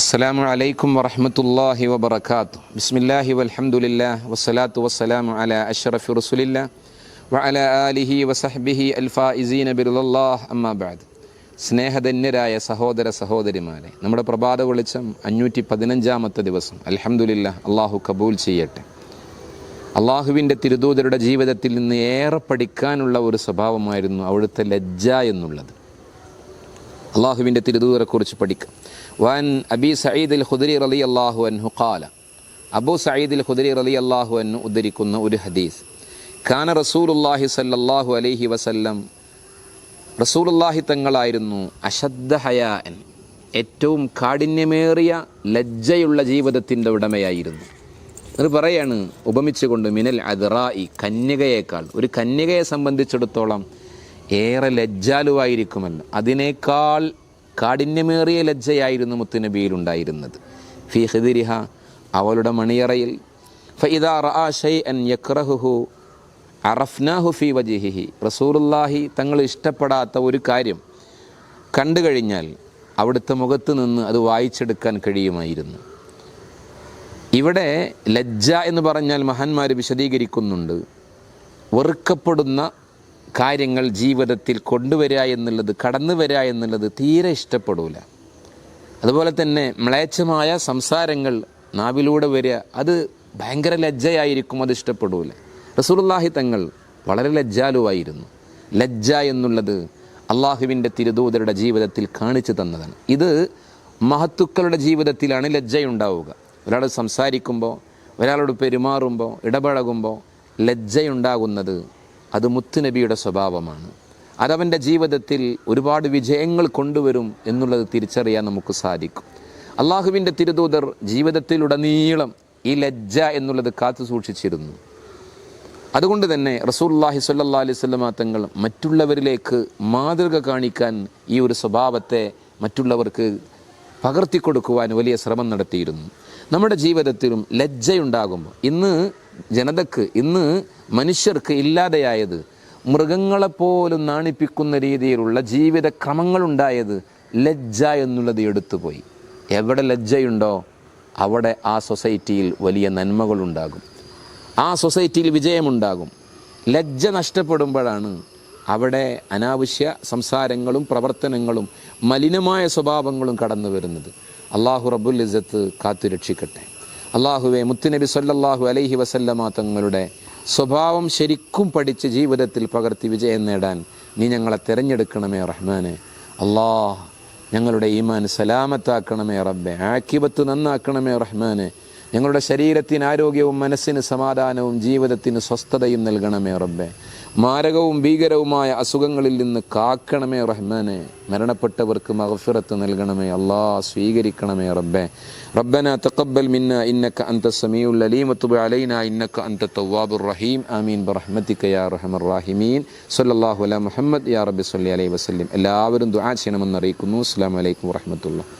അസ്സലാമു അലൈക്കും വറഹമത്തല്ലാഹി വബർക്കാത്തു ബിസ്മില്ലാഹി വൽഹമുല്ലാ വസ്സലാത്തു വസ്സലാമു അല അഷ്റഫി റസുലില്ല വഅല ആലിഹി വസഹ്ബിഹി അൽഫായിസീന ബിറുല്ലാഹ് അമ്മാബാദ് സ്നേഹധന്യരായ സഹോദര സഹോദരിമാരെ നമ്മുടെ പ്രഭാത വെളിച്ചം അഞ്ഞൂറ്റി പതിനഞ്ചാമത്തെ ദിവസം. അലഹമുല്ല അള്ളാഹു കബൂൽ ചെയ്യട്ടെ. അള്ളാഹുവിന്റെ തിരുദൂതരുടെ ജീവിതത്തിൽ നിന്ന് ഏറെ പഠിക്കാനുള്ള ഒരു സ്വഭാവമായിരുന്നു അവിടുത്തെ ലജ്ജ എന്നുള്ളത്. അള്ളാഹുവിന്റെ തിരുദൂതരെക്കുറിച്ച് പഠിക്കും. വൻ അബി സയ്യിദ് അൽ ഖുദരി റലി അള്ളാഹു അൻഹു ഖാല. അബു സയ്യിദ് അൽ ഖുദരി റലി അള്ളാഹു അൻഹു ഉദ്ധരിക്കുന്ന ഒരു ഹദീസ്. ഖാന റസൂലുല്ലാഹി സല്ലാഹു അലൈഹി വസല്ലം റസൂലുല്ലാഹി തങ്ങളായിരുന്നു അശദ്ധ ഹയാൻ ഏറ്റവും കാഠിന്യമേറിയ ലജ്ജയുള്ള ജീവിതത്തിന്റെ ഉടമയായിരുന്നു. അത് പറയാണ് ഉപമിച്ചുകൊണ്ട് മിനൽ അദ്റായി കന്യകയേക്കാൾ. ഒരു കന്യകയെ സംബന്ധിച്ചിടത്തോളം ഏറെ ലജ്ജാലുവായിരിക്കുമല്ലോ അതിനേക്കാൾ കാഠിന്യമേറിയ ലജ്ജയായിരുന്നു മുത്തുനബിയിലുണ്ടായിരുന്നത് ഫി ഹിദിരിഹ അവളുടെ മണിയറയിൽ യക്റഹുഹു അറഫ്നാഹു വജിഹിഹി. റസൂലുള്ളാഹി തങ്ങൾ ഇഷ്ടപ്പെടാത്ത ഒരു കാര്യം കണ്ടു കഴിഞ്ഞാൽ അവിടുത്തെ മുഖത്ത് നിന്ന് അത് വായിച്ചെടുക്കാൻ കഴിയുമായിരുന്നു. ഇവിടെ ലജ്ജ എന്ന് പറഞ്ഞാൽ മഹാന്മാർ വിശദീകരിക്കുന്നുണ്ട്. വെറുക്കപ്പെടുന്ന കാര്യങ്ങൾ ജീവിതത്തിൽ കൊണ്ടുവരിക എന്നുള്ളത് കടന്നു വരിക എന്നുള്ളത് തീരെ ഇഷ്ടപ്പെടില്ല അതുപോലെ തന്നെ മ്ലേച്ഛമായ സംസാരങ്ങൾ നാവിലൂടെ വരിക അത് ഭയങ്കര ലജ്ജയായിരിക്കും അത് ഇഷ്ടപ്പെടില്ല റസൂലുള്ളാഹി തങ്ങൾ വളരെ ലജ്ജാലുവായിരുന്നു. ലജ്ജ എന്നുള്ളത് അള്ളാഹുവിന്റെ തിരുദൂതരുടെ ജീവിതത്തിൽ കാണിച്ചു തന്നതാണ്. ഇത് മഹത്തുക്കളുടെ ജീവിതത്തിലാണ് ലജ്ജയുണ്ടാവുക. ഒരാൾ സംസാരിക്കുമ്പോൾ ഒരാളോട് പെരുമാറുമ്പോൾ ഇടപഴകുമ്പോൾ ലജ്ജയുണ്ടാകുന്നത് അത് മുത്തുനബിയുടെ സ്വഭാവമാണ്. അതവന്റെ ജീവിതത്തിൽ ഒരുപാട് വിജയങ്ങൾ കൊണ്ടുവരും എന്നുള്ളത് തിരിച്ചറിയാൻ നമുക്ക് സാധിക്കും. അള്ളാഹുവിന്റെ തിരുദൂതർ ജീവിതത്തിലുടനീളം ഈ ലജ്ജ എന്നുള്ളത് കാത്തു സൂക്ഷിച്ചിരുന്നു. അതുകൊണ്ട് തന്നെ റസൂല്ലാഹി സല്ലാ അലൈഹി സ്വലമ തങ്ങൾ മറ്റുള്ളവരിലേക്ക് മാതൃക കാണിക്കാൻ ഈ ഒരു സ്വഭാവത്തെ മറ്റുള്ളവർക്ക് പകർത്തി പകർത്തിക്കൊടുക്കുവാൻ വലിയ ശ്രമം നടത്തിയിരുന്നു. നമ്മുടെ ജീവിതത്തിലും ലജ്ജയുണ്ടാകുമ്പോൾ ഇന്ന് ജനതക്ക് ഇന്ന് മനുഷ്യർക്ക് ഇല്ലാതെയായത് മൃഗങ്ങളെപ്പോലും നാണിപ്പിക്കുന്ന രീതിയിലുള്ള ജീവിത ക്രമങ്ങളുണ്ടായത് ലജ്ജ എന്നുള്ളത് എടുത്തുപോയി. എവിടെ ലജ്ജയുണ്ടോ അവിടെ ആ സൊസൈറ്റിയിൽ വലിയ നന്മകളുണ്ടാകും. ആ സൊസൈറ്റിയിൽ വിജയമുണ്ടാകും. ലജ്ജ നഷ്ടപ്പെടുമ്പോഴാണ് അവിടെ അനാവശ്യ സംസാരങ്ങളും പ്രവർത്തനങ്ങളും മലിനമായ സ്വഭാവങ്ങളും കടന്നു വരുന്നത് അള്ളാഹു റബുൽ ഇസത്ത് കാത്തു രക്ഷിക്കട്ടെ അള്ളാഹുവെ മുത്തുനബി സല്ലാഹു അലൈഹി വസല്ലമ തങ്ങളുടെ സ്വഭാവം ശരിക്കും പഠിച്ച് ജീവിതത്തിൽ പകർത്തി വിജയം നേടാൻ നീ ഞങ്ങളെ തിരഞ്ഞെടുക്കണമേ റഹ്മാനെ. അള്ളാഹ് ഞങ്ങളുടെ ഈമാൻ സലാമത്താക്കണമേ റബ്ബെ ആക്കിബത്ത് നന്നാക്കണമേ റഹ്മാനെ. ഞങ്ങളുടെ ശരീരത്തിന് ആരോഗ്യവും മനസ്സിന് സമാധാനവും ജീവിതത്തിന് സ്വസ്ഥതയും നൽകണമേ റബ്ബെ. മാരകവും ഭീകരവുമായ അസുഖങ്ങളിൽ നിന്ന് കാക്കണമേ റഹ്മാനെ. മരണപ്പെട്ടവർക്ക് മഹഫിറത്ത് നൽകണമേ. അള്ളാ സ്വീകരിക്കണമേ റബ്ബെ. റബ്ബന തക്കബൽ മിന്ന ഇന്നക്ക അന്ത സമീഉൽ അലീം അലൈന ഇന്നക അന്ത തവ്വാബുർ റഹീം. ആമീൻ. ബറഹ്മതിക യാ റഹമർ റഹീമീൻ. സല്ലല്ലാഹു അലാ മുഹമ്മദ് യാ റബ്ബി സല്ലി അലൈഹി വസല്ലം. എല്ലാവരും ദുആ ചെയ്യണമെന്ന് അറിയിക്കുന്നു. അസ്സലാമു അലൈക്കും വറഹ്മത്തുള്ളാഹി.